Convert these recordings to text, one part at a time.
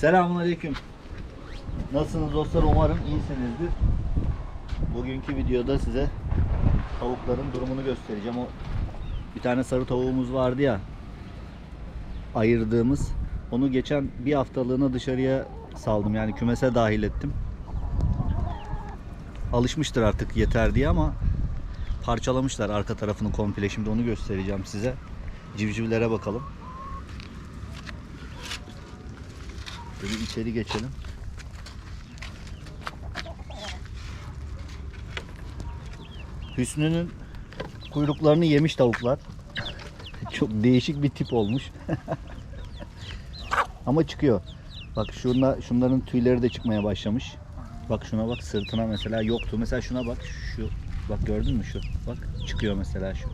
Selamünaleyküm. Nasılsınız dostlar? Umarım iyisinizdir. Bugünkü videoda size tavukların durumunu göstereceğim. O bir tane sarı tavuğumuz vardı ya. Ayırdığımız. Onu geçen bir haftalığına dışarıya saldım. Yani kümese dahil ettim. Alışmıştır artık yeter diye ama parçalamışlar arka tarafını komple. Şimdi onu göstereceğim size. Civcivlere bakalım. Böyle içeri geçelim. Hüsnü'nün kuyruklarını yemiş tavuklar. Çok değişik bir tip olmuş. Ama çıkıyor. Bak şuna, şunların tüyleri de çıkmaya başlamış. Bak şuna bak sırtına mesela yoktu. Mesela şuna bak şu bak gördün mü şu? Bak çıkıyor mesela şu.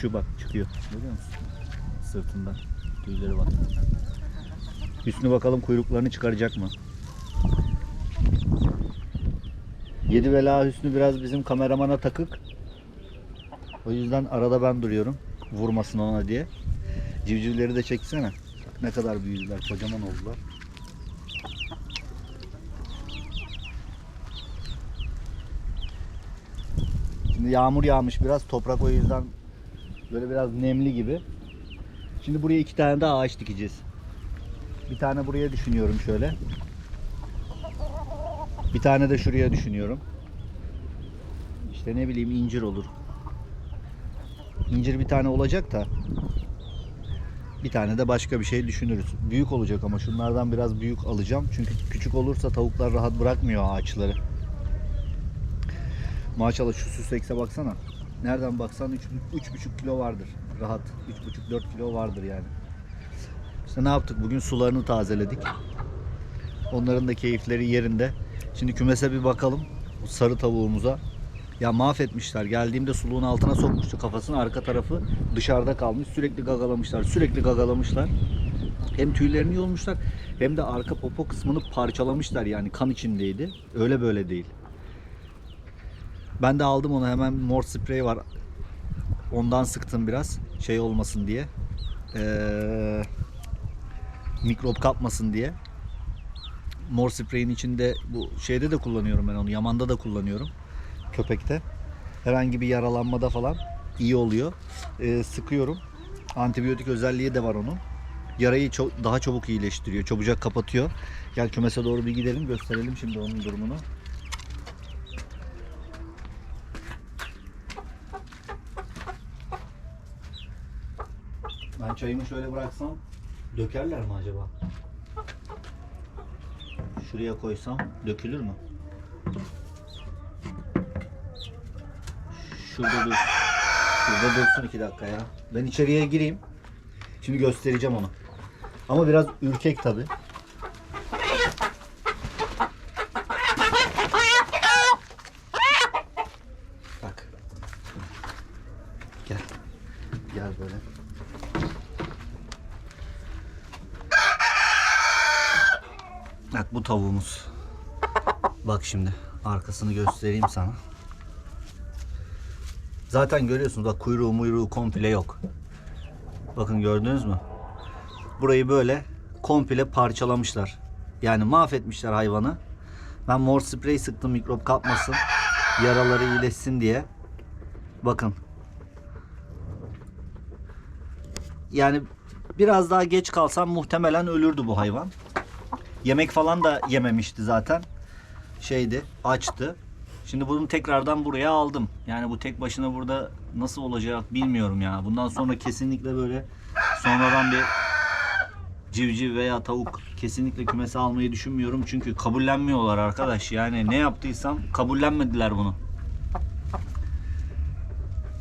Şu bak çıkıyor. Görüyor musun? Sırtından tüyleri var. Hüsnü bakalım kuyruklarını çıkaracak mı? Yedi bela Hüsnü biraz bizim kameramana takık. O yüzden arada ben duruyorum. Vurmasın ona diye. Civcivleri de çeksene. Bak ne kadar büyüdüler. Kocaman oldular. Şimdi yağmur yağmış biraz. Toprak o yüzden böyle biraz nemli gibi. Şimdi buraya iki tane daha ağaç dikeceğiz. Bir tane buraya düşünüyorum şöyle. Bir tane de şuraya düşünüyorum. İşte ne bileyim incir olur. İncir bir tane olacak da bir tane de başka bir şey düşünürüz. Büyük olacak ama şunlardan biraz büyük alacağım. Çünkü küçük olursa tavuklar rahat bırakmıyor ağaçları. Maşallah şu süsekse baksana. Nereden baksan 3,5 kilo vardır. Rahat. 3,5-4 kilo vardır yani. İşte ne yaptık? Bugün sularını tazeledik. Onların da keyifleri yerinde. Şimdi kümese bir bakalım. Bu sarı tavuğumuza. Ya mahvetmişler. Geldiğimde suluğun altına sokmuştu kafasını. Arka tarafı dışarıda kalmış. Sürekli gagalamışlar. Sürekli gagalamışlar. Hem tüylerini yolmuşlar hem de arka popo kısmını parçalamışlar. Yani kan içindeydi. Öyle böyle değil. Ben de aldım onu hemen mor sprey var. Ondan sıktım biraz. Şey olmasın diye. Ee, mikrop kapmasın diye. Mor spreyin içinde bu şeyde de kullanıyorum ben onu. Yamanda da kullanıyorum. Köpekte. Herhangi bir yaralanmada falan iyi oluyor. Ee, sıkıyorum. Antibiyotik özelliği de var onun. Yarayı çok daha çabuk iyileştiriyor. Çabucak kapatıyor. Gel kümese doğru bir gidelim. Gösterelim şimdi onun durumunu. Ben çayımı şöyle bıraksam dökerler mi acaba? Şuraya koysam dökülür mü? Şurada dur. Şurada dursun iki dakika ya. Ben içeriye gireyim. Şimdi göstereceğim onu. Ama biraz ürkek tabi. Bak. Gel. Gel böyle. Bak bu tavuğumuz. Bak şimdi arkasını göstereyim sana. Zaten görüyorsunuz bak kuyruğu muyruğu komple yok. Bakın gördünüz mü? Burayı böyle komple parçalamışlar. Yani mahvetmişler hayvanı. Ben mor sprey sıktım mikrop kapmasın. Yaraları iyileşsin diye. Bakın. Yani biraz daha geç kalsam muhtemelen ölürdü bu hayvan. Yemek falan da yememişti zaten. Şeydi, açtı. Şimdi bunu tekrardan buraya aldım. Yani bu tek başına burada nasıl olacak bilmiyorum ya. Bundan sonra kesinlikle böyle sonradan bir civciv veya tavuk kesinlikle kümese almayı düşünmüyorum. Çünkü kabullenmiyorlar arkadaş. Yani ne yaptıysam kabullenmediler bunu.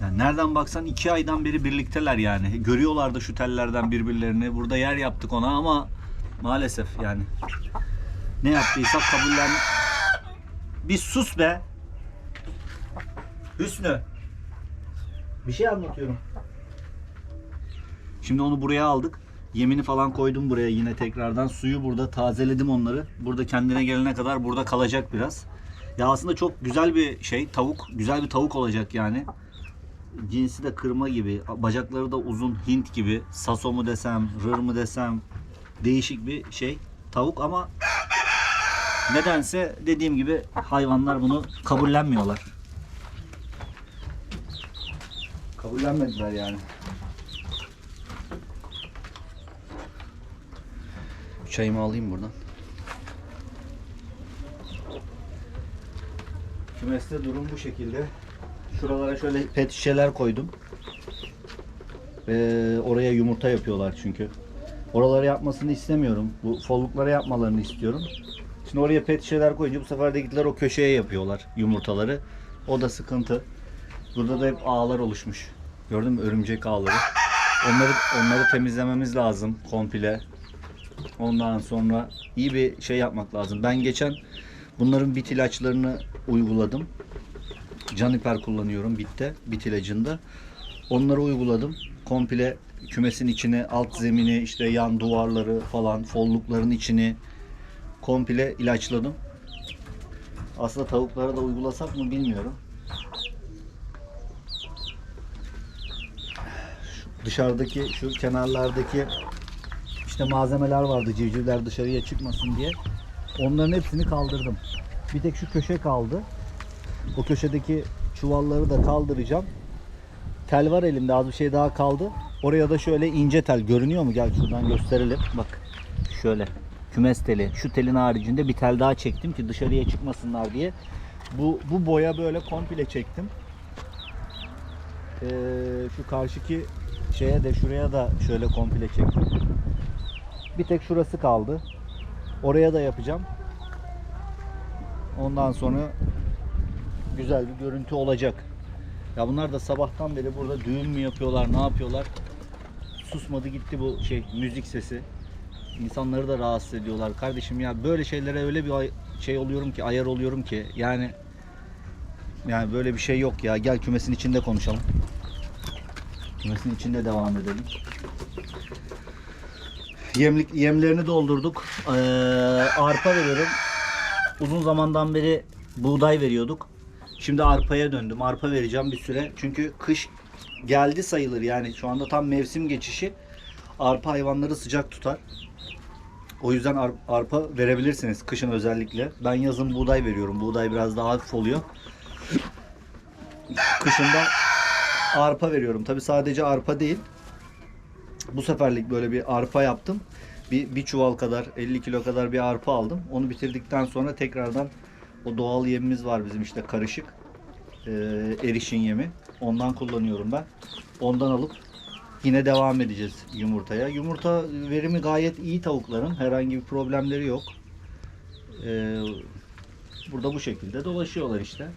Yani nereden baksan iki aydan beri birlikteler yani. Görüyorlar da şu tellerden birbirlerini. Burada yer yaptık ona ama maalesef yani. Ne yaptıysak kabullen... Bir sus be. Hüsnü. Bir şey anlatıyorum. Şimdi onu buraya aldık. Yemini falan koydum buraya yine tekrardan. Suyu burada tazeledim onları. Burada kendine gelene kadar burada kalacak biraz. Ya aslında çok güzel bir şey. Tavuk. Güzel bir tavuk olacak yani. Cinsi de kırma gibi. Bacakları da uzun Hint gibi. Saso mu desem, rır mı desem. Değişik bir şey. Tavuk ama nedense dediğim gibi hayvanlar bunu kabullenmiyorlar. Kabullenmediler yani. Çayımı alayım buradan. Kümeste durum bu şekilde. Şuralara şöyle pet şişeler koydum. Ee, oraya yumurta yapıyorlar çünkü. Oraları yapmasını istemiyorum. Bu folluklara yapmalarını istiyorum. Şimdi oraya pet şişeler koyunca bu sefer de gittiler o köşeye yapıyorlar yumurtaları. O da sıkıntı. Burada da hep ağlar oluşmuş. Gördün mü örümcek ağları. Onları onları temizlememiz lazım komple. Ondan sonra iyi bir şey yapmak lazım. Ben geçen bunların bit ilaçlarını uyguladım. Caniper kullanıyorum bitte, bit ilacında. Onları uyguladım. Komple kümesin içine, alt zemini, işte yan duvarları falan, follukların içini komple ilaçladım. Aslında tavuklara da uygulasak mı bilmiyorum. Şu dışarıdaki, şu kenarlardaki işte malzemeler vardı civcivler dışarıya çıkmasın diye. Onların hepsini kaldırdım. Bir tek şu köşe kaldı. O köşedeki çuvalları da kaldıracağım. Tel var elimde az bir şey daha kaldı. Oraya da şöyle ince tel görünüyor mu? Gel şuradan gösterelim. Bak şöyle kümes teli. Şu telin haricinde bir tel daha çektim ki dışarıya çıkmasınlar diye. Bu, bu boya böyle komple çektim. Ee, şu karşıki şeye de şuraya da şöyle komple çektim. Bir tek şurası kaldı. Oraya da yapacağım. Ondan sonra güzel bir görüntü olacak. Ya bunlar da sabahtan beri burada düğün mü yapıyorlar, ne yapıyorlar? Susmadı gitti bu şey müzik sesi. İnsanları da rahatsız ediyorlar. Kardeşim ya böyle şeylere öyle bir şey oluyorum ki, ayar oluyorum ki. Yani yani böyle bir şey yok ya. Gel kümesin içinde konuşalım. Kümesin içinde devam edelim. Yemlik yemlerini doldurduk. Ee, arpa veriyorum. Uzun zamandan beri buğday veriyorduk. Şimdi arpaya döndüm. Arpa vereceğim bir süre. Çünkü kış geldi sayılır yani şu anda tam mevsim geçişi. Arpa hayvanları sıcak tutar. O yüzden ar- arpa verebilirsiniz kışın özellikle. Ben yazın buğday veriyorum. Buğday biraz daha hafif oluyor. Kışında arpa veriyorum. Tabi sadece arpa değil. Bu seferlik böyle bir arpa yaptım. Bir, bir çuval kadar 50 kilo kadar bir arpa aldım. Onu bitirdikten sonra tekrardan o doğal yemimiz var bizim işte karışık. Ee, erişin yemi. Ondan kullanıyorum ben. Ondan alıp yine devam edeceğiz yumurtaya. Yumurta verimi gayet iyi tavukların. Herhangi bir problemleri yok. Ee, burada bu şekilde dolaşıyorlar işte.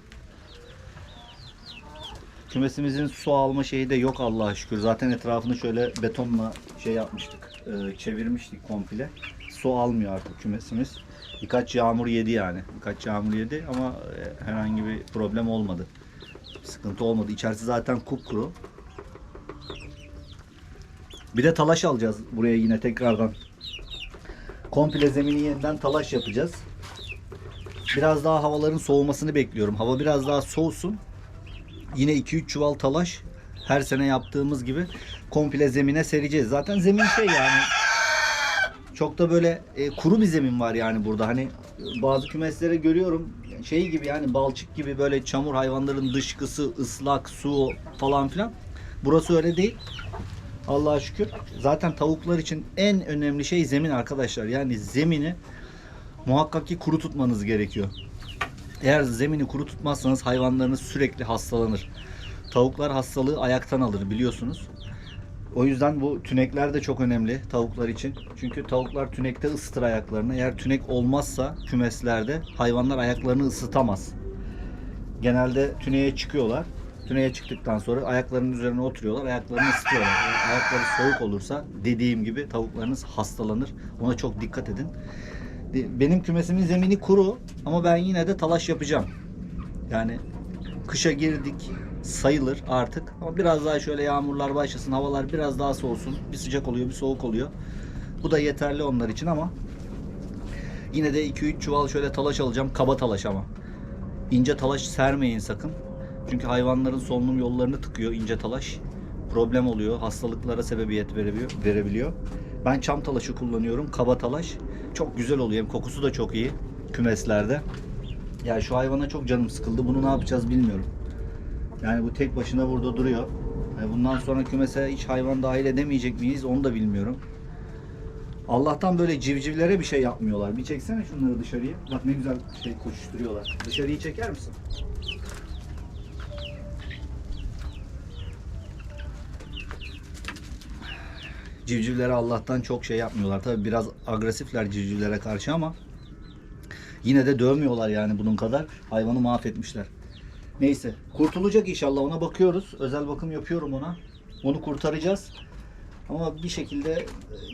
Kümesimizin su alma şeyi de yok Allah'a şükür. Zaten etrafını şöyle betonla şey yapmıştık. e, çevirmiştik komple. Su almıyor artık kümesimiz. Birkaç yağmur yedi yani. Birkaç yağmur yedi ama e, herhangi bir problem olmadı. Sıkıntı olmadı. İçerisi zaten kupkuru. Bir de talaş alacağız buraya yine tekrardan. Komple zemini yeniden talaş yapacağız. Biraz daha havaların soğumasını bekliyorum. Hava biraz daha soğusun. Yine 2-3 çuval talaş her sene yaptığımız gibi komple zemine sereceğiz. Zaten zemin şey yani çok da böyle e, kuru bir zemin var yani burada. Hani bazı kümeslere görüyorum şey gibi yani balçık gibi böyle çamur hayvanların dışkısı, ıslak, su falan filan. Burası öyle değil. Allah'a şükür. Zaten tavuklar için en önemli şey zemin arkadaşlar. Yani zemini muhakkak ki kuru tutmanız gerekiyor. Eğer zemini kuru tutmazsanız hayvanlarınız sürekli hastalanır. Tavuklar hastalığı ayaktan alır biliyorsunuz. O yüzden bu tünekler de çok önemli tavuklar için. Çünkü tavuklar tünekte ısıtır ayaklarını. Eğer tünek olmazsa kümeslerde hayvanlar ayaklarını ısıtamaz. Genelde tüneye çıkıyorlar. Tüneye çıktıktan sonra ayaklarının üzerine oturuyorlar. Ayaklarını ısıtıyorlar. Eğer ayakları soğuk olursa dediğim gibi tavuklarınız hastalanır. Ona çok dikkat edin. Benim kümesimin zemini kuru ama ben yine de talaş yapacağım. Yani kışa girdik sayılır artık ama biraz daha şöyle yağmurlar başlasın havalar biraz daha soğusun bir sıcak oluyor bir soğuk oluyor bu da yeterli onlar için ama yine de 2-3 çuval şöyle talaş alacağım kaba talaş ama ince talaş sermeyin sakın çünkü hayvanların solunum yollarını tıkıyor ince talaş problem oluyor hastalıklara sebebiyet verebiliyor, verebiliyor. Ben çam talaşı kullanıyorum. Kaba talaş. Çok güzel oluyor. Hem kokusu da çok iyi kümeslerde. Ya şu hayvana çok canım sıkıldı. Bunu ne yapacağız bilmiyorum. Yani bu tek başına burada duruyor. Yani bundan sonra kümese hiç hayvan dahil edemeyecek miyiz onu da bilmiyorum. Allah'tan böyle civcivlere bir şey yapmıyorlar. Bir çeksene şunları dışarıya. Bak ne güzel şey koşuşturuyorlar. Dışarıyı çeker misin? Civcivlere Allah'tan çok şey yapmıyorlar. Tabi biraz agresifler civcivlere karşı ama yine de dövmüyorlar yani bunun kadar. Hayvanı mahvetmişler. Neyse kurtulacak inşallah ona bakıyoruz. Özel bakım yapıyorum ona. Onu kurtaracağız. Ama bir şekilde e,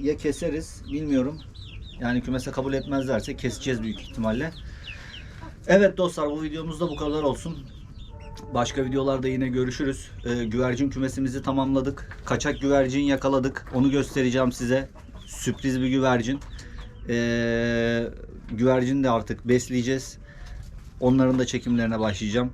ya keseriz bilmiyorum. Yani kümese kabul etmezlerse keseceğiz büyük ihtimalle. Evet dostlar bu videomuzda bu kadar olsun. Başka videolarda yine görüşürüz. Ee, güvercin kümesimizi tamamladık. Kaçak güvercin yakaladık. Onu göstereceğim size. Sürpriz bir güvercin. Ee, güvercin de artık besleyeceğiz. Onların da çekimlerine başlayacağım.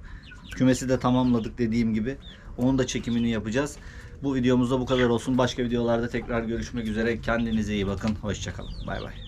Kümesi de tamamladık dediğim gibi. Onun da çekimini yapacağız. Bu videomuzda bu kadar olsun. Başka videolarda tekrar görüşmek üzere. Kendinize iyi bakın. Hoşçakalın. Bay bay.